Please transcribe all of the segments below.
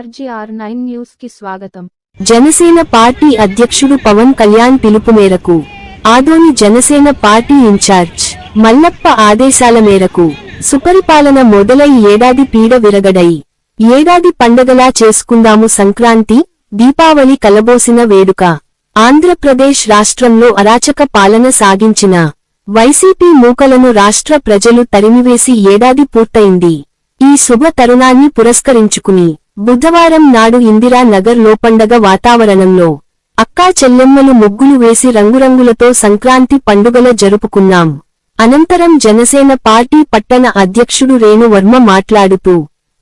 RGR nine న్యూస్కి స్వాగతం. Janasena party అధ్యక్షుడు పవన్ కళ్యాణ్ పిలుపు మేరకు ఆదోని జనసేన పార్టీ ఇన్ఛార్జ్ మల్లప్ప ఆదేశాల మేరకు సుపరిపాలన మొదలై ఏడాది పీడ విరగడై ఏడాది పండగలా చేసుకుందాము సంక్రాంతి దీపావళి కలబోసిన వేడుక. ఆంధ్రప్రదేశ్ రాష్ట్రంలో అరాచక పాలన సాగించిన వైసీపీ మూకలను రాష్ట్ర ప్రజలు తరిమివేసి ఏడాది పూర్తయింది. ఈ శుభ తరుణాన్ని పురస్కరించుకుని బుధవారం నాడు ఇందిరా నగర్లో పండగ వాతావరణంలో అక్కా చెల్లెమ్మలు ముగ్గులు వేసి రంగురంగులతో సంక్రాంతి పండుగల జరుపుకున్నాం. అనంతరం జనసేన పార్టీ పట్టణ అధ్యక్షుడు రేణువర్మ మాట్లాడుతూ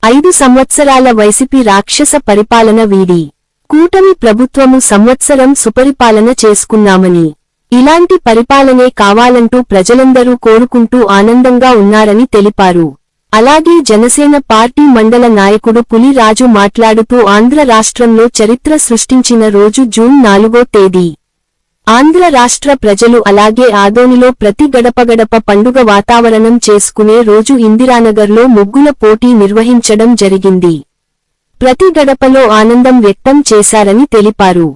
ఐదు సంవత్సరాల వైసీపీ రాక్షస పరిపాలన వీడి కూటమి ప్రభుత్వము సంవత్సరం సుపరిపాలన చేసుకున్నామని ఇలాంటి పరిపాలనే కావాలంటూ ప్రజలందరూ కోరుకుంటూ ఆనందంగా ఉన్నారని తెలిపారు. అలాగే జనసేన పార్టీ మండల నాయకుడు పులిరాజు మాట్లాడుతూ ఆంధ్ర రాష్ట్రంలో చరిత్ర సృష్టించిన రోజు జూన్ నాలుగో తేదీ. ఆంధ్ర రాష్ట్ర ప్రజలు అలాగే ఆదోనిలో ప్రతి గడపగడప పండుగ వాతావరణం చేసుకునే రోజు ఇందిరానగర్లో ముగ్గుల పోటీ నిర్వహించడం జరిగింది. ప్రతి గడపలో ఆనందం వ్యక్తం చేశారని తెలిపారు.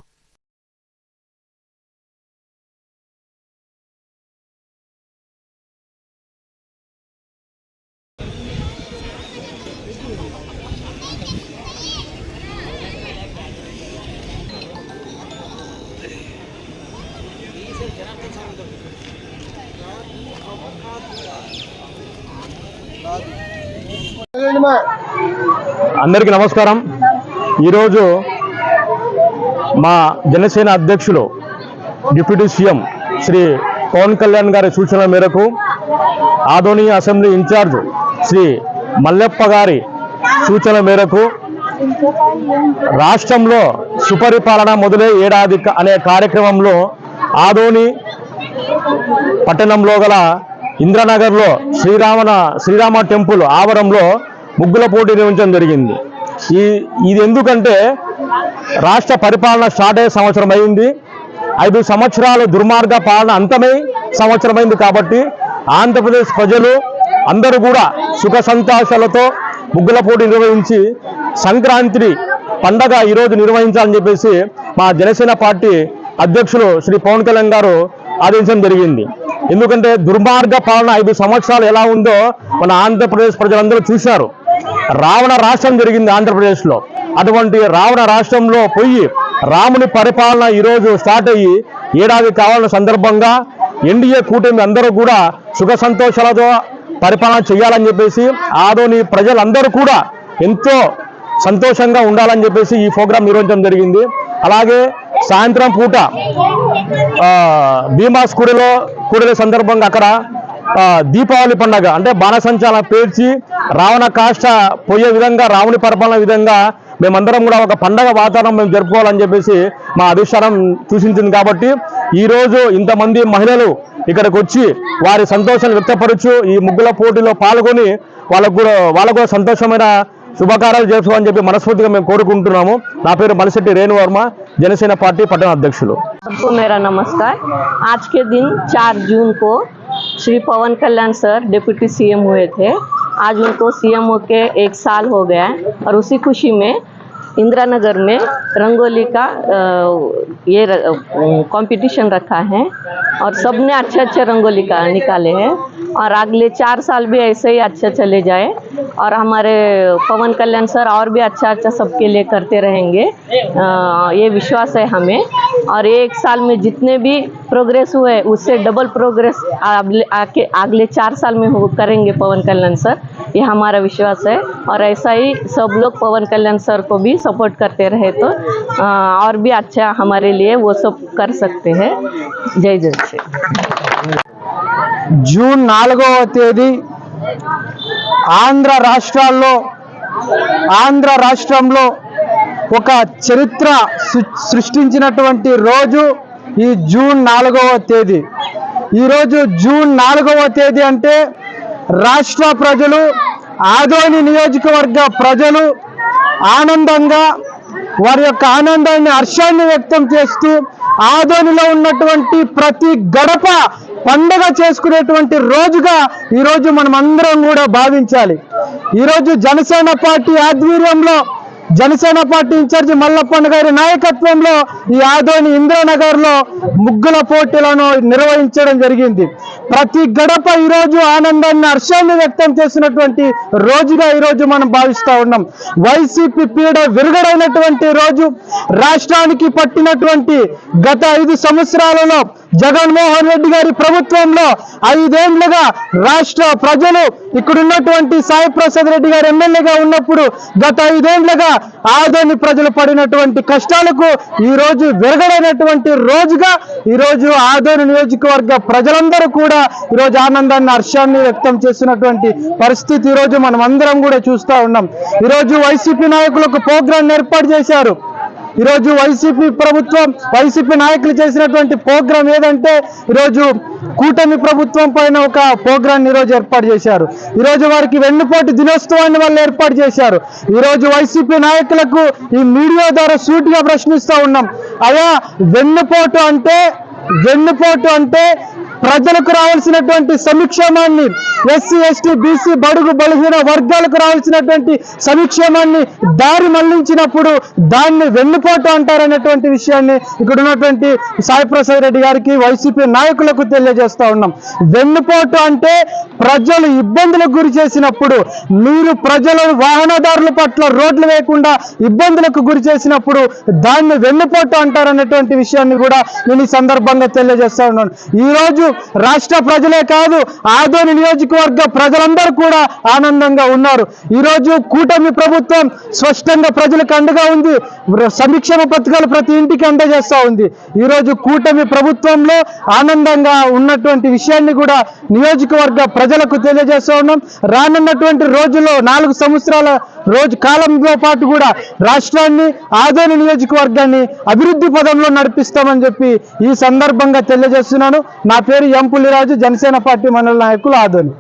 అందరికీ నమస్కారం. ఈరోజు మా జనసేన అధ్యక్షులు డిప్యూటీ సీఎం శ్రీ పవన్ కళ్యాణ్ గారి సూచనల మేరకు ఆదోని అసెంబ్లీ ఇన్ఛార్జ్ శ్రీ మల్లెప్ప గారి సూచనల మేరకు రాష్ట్రంలో సుపరిపాలన మొదలై ఏడాది అనే కార్యక్రమంలో ఆదోని పట్టణంలో గల ఇంద్రనగర్లో శ్రీరామన శ్రీరామ టెంపుల్ ఆవరంలో ముగ్గుల పోటీ నిర్వహించడం జరిగింది. ఈ ఇది ఎందుకంటే రాష్ట్ర పరిపాలన స్టార్ట్ అయ్యే సంవత్సరం అయింది. ఐదు సంవత్సరాలు దుర్మార్గ పాలన అంతమై సంవత్సరమైంది కాబట్టి ఆంధ్రప్రదేశ్ ప్రజలు అందరూ కూడా సుఖ సంతోషాలతో ముగ్గుల పోటీ నిర్వహించి సంక్రాంతి పండగ ఈరోజు నిర్వహించాలని చెప్పేసి మా జనసేన పార్టీ అధ్యక్షులు శ్రీ పవన్ కళ్యాణ్ గారు ఆదేశించడం జరిగింది. ఎందుకంటే దుర్మార్గ పాలన ఐదు సంవత్సరాలు ఎలా ఉందో మన ఆంధ్రప్రదేశ్ ప్రజలందరూ చూశారు. రావణ రాష్ట్రం జరిగింది ఆంధ్రప్రదేశ్లో. అటువంటి రావణ రాష్ట్రంలో పోయి రాముని పరిపాలన ఈరోజు స్టార్ట్ అయ్యి ఏడాది కావాలన్న సందర్భంగా ఎన్డీఏ కూటమి అందరూ కూడా సుఖ సంతోషాలతో పరిపాలన చేయాలని చెప్పేసి ఆదోని ప్రజలందరూ కూడా ఎంతో సంతోషంగా ఉండాలని చెప్పేసి ఈ ప్రోగ్రాం నిర్వహించడం జరిగింది. అలాగే సాయంత్రం పూట భీమా భీమాస్ కూడలో సందర్భంగా అక్కడ దీపావళి పండగ అంటే బాణసంచాల పేర్చి రావణ కాష్ట పోయే విధంగా రావణి పరిపాలన విధంగా మేమందరం కూడా ఒక పండగ వాతావరణం మేము జరుపుకోవాలని చెప్పేసి మా అధిష్టానం సూచించింది కాబట్టి ఈ రోజు ఇంతమంది మహిళలు ఇక్కడికి వచ్చి వారి సంతోషాన్ని వ్యక్తపరచు ఈ ముగ్గుల పోటీలో పాల్గొని వాళ్ళకు కూడా వాళ్ళకు కూడా సంతోషమైన శుభకార్యాలు చేసుకోవాలని చెప్పి మనస్ఫూర్తిగా మేము కోరుకుంటున్నాము నా పేరు మలిశెట్టి రేణువర్మ జనసేన పార్టీ పట్టణ అధ్యక్షులు सबको मेरा नमस्कार आज के दिन 4 जून को Shri Pawan Kalyan sir deputy CM हुए थे। आज उनको सीएम होके एक साल हो गया है और उसी खुशी में इंदिरा नगर में रंगोली का ये कंपटीशन रखा है और सबने अच्छे अच्छे रंगोली का निकाले हैं। और अगले चार साल भी ऐसे ही अच्छे चले जाए। और हमारे पवन कल्याण सर और भी अच्छा अच्छा सबके लिए करते रहेंगे। अ, ये विश्वास है हमें। और एक साल में जितने भी प्रोग्रेस हुए उससे डबल प्रोग्रेस आके अगले चार साल में हो करेंगे पवन कल्याण सर। ये हमारा विश्वास है। और ऐसा ही सब लोग पवन कल्याण सर को भी सपोर्ट करते रहे तो अ, और भी अच्छा हमारे लिए वो सब कर सकते हैं। जय जय జూన్ నాలుగవ తేదీ ఆంధ్ర రాష్ట్రాల్లో ఆంధ్ర రాష్ట్రంలో ఒక చరిత్ర సృష్టించినటువంటి రోజు ఈ జూన్ నాలుగవ తేదీ. ఈరోజు జూన్ నాలుగవ తేదీ అంటే రాష్ట్ర ప్రజలు ఆదోని నియోజకవర్గ ప్రజలు ఆనందంగా వారి యొక్క ఆనందాన్ని హర్షాన్ని వ్యక్తం చేస్తూ ఆదోనిలో ఉన్నటువంటి ప్రతి గడప పండగ చేసుకునేటువంటి రోజుగా ఈరోజు మనం అందరం కూడా భావించాలి. ఈరోజు జనసేన పార్టీ ఆధ్వర్యంలో జనసేన పార్టీ ఇన్ఛార్జి మల్లప్పన్న గారి నాయకత్వంలో ఈ ఆదోని ఇంద్రానగర్లో ముగ్గుల పోటీలను నిర్వహించడం జరిగింది. ప్రతి గడప ఈ రోజు ఆనందాన్ని హర్షాన్ని వ్యక్తం చేసినటువంటి రోజుగా ఈ రోజు మనం భావిస్తూ ఉన్నాం. వైసీపీ పీడ విరుగడైనటువంటి రోజు రాష్ట్రానికి పట్టినటువంటి గత ఐదు సంవత్సరాలలో జగన్మోహన్ రెడ్డి గారి ప్రభుత్వంలో ఐదేండ్లుగా రాష్ట్ర ప్రజలు ఇక్కడున్నటువంటి సాయి ప్రసాద్ రెడ్డి గారు ఎమ్మెల్యేగా ఉన్నప్పుడు గత ఐదేండ్లుగా ఆదోని ప్రజలు పడినటువంటి కష్టాలకు ఈ రోజు విరగడైనటువంటి రోజుగా ఈరోజు ఆదోని నియోజకవర్గ ప్రజలందరూ కూడా ఈ రోజు ఆనందాన్ని హర్షాన్ని వ్యక్తం చేసినటువంటి పరిస్థితి ఈ రోజు మనం అందరం కూడా చూస్తూ ఉన్నాం. ఈరోజు వైసీపీ నాయకులకు ప్రోగ్రాం ఏర్పాటు చేశారు. ఈరోజు వైసీపీ ప్రభుత్వం వైసీపీ నాయకులు చేసినటువంటి ప్రోగ్రాం ఏదంటే ఈరోజు కూటమి ప్రభుత్వం పైన ఒక ప్రోగ్రాన్ని ఈరోజు ఏర్పాటు చేశారు. ఈరోజు వారికి వెన్నుపోటు దినోత్సవాన్ని వాళ్ళు ఏర్పాటు చేశారు. ఈరోజు వైసీపీ నాయకులకు ఈ మీడియా ద్వారా సూటిగా ప్రశ్నిస్తూ ఉన్నాం. అయా వెన్నుపోటు అంటే వెన్నుపోటు అంటే ప్రజలకు రావాల్సినటువంటి సంక్షేమాన్ని ఎస్సీ ఎస్టీ బీసీ బడుగు బలహీన వర్గాలకు రావాల్సినటువంటి సంక్షేమాన్ని దారి మళ్ళించినప్పుడు దాన్ని వెన్నుపోటు అంటారనేటువంటి విషయాన్ని ఇక్కడ ఉన్నటువంటి సాయి ప్రసాద్ రెడ్డి గారికి వైసీపీ నాయకులకు తెలియజేస్తా ఉన్నాం. వెన్నుపోటు అంటే ప్రజలు ఇబ్బందులకు గురి చేసినప్పుడు మీరు ప్రజలు వాహనదారుల పట్ల రోడ్లు వేయకుండా ఇబ్బందులకు గురి చేసినప్పుడు దాన్ని వెన్నుపోటు అంటారనేటువంటి విషయాన్ని కూడా నేను ఈ సందర్భంగా తెలియజేస్తా ఉన్నాను. ఈ రోజు రాష్ట్ర ప్రజలే కాదు ఆదోని నియోజకవర్గ ప్రజలందరూ కూడా ఆనందంగా ఉన్నారు. ఈ రోజు కూటమి ప్రభుత్వం స్పష్టంగా ప్రజలకు అండగా ఉంది. సంక్షేమ పథకాలు ప్రతి ఇంటికి అందజేస్తూ ఉంది. ఈ రోజు కూటమి ప్రభుత్వంలో ఆనందంగా ఉన్నటువంటి విషయాన్ని కూడా నియోజకవర్గ ప్రజలకు తెలియజేస్తా ఉన్నాం. రానున్నటువంటి రోజుల్లో నాలుగు సంవత్సరాల రోజు కాలంలో పాటు కూడా రాష్ట్రాన్ని ఆదోని నియోజకవర్గాన్ని అభివృద్ధి పదంలో నడిపిస్తామని చెప్పి ఈ సందర్భంగా తెలియజేస్తున్నాను. నా పేరు ఎం పుల్లిరాజు జనసేన పార్టీ మండల నాయకులు ఆదోని.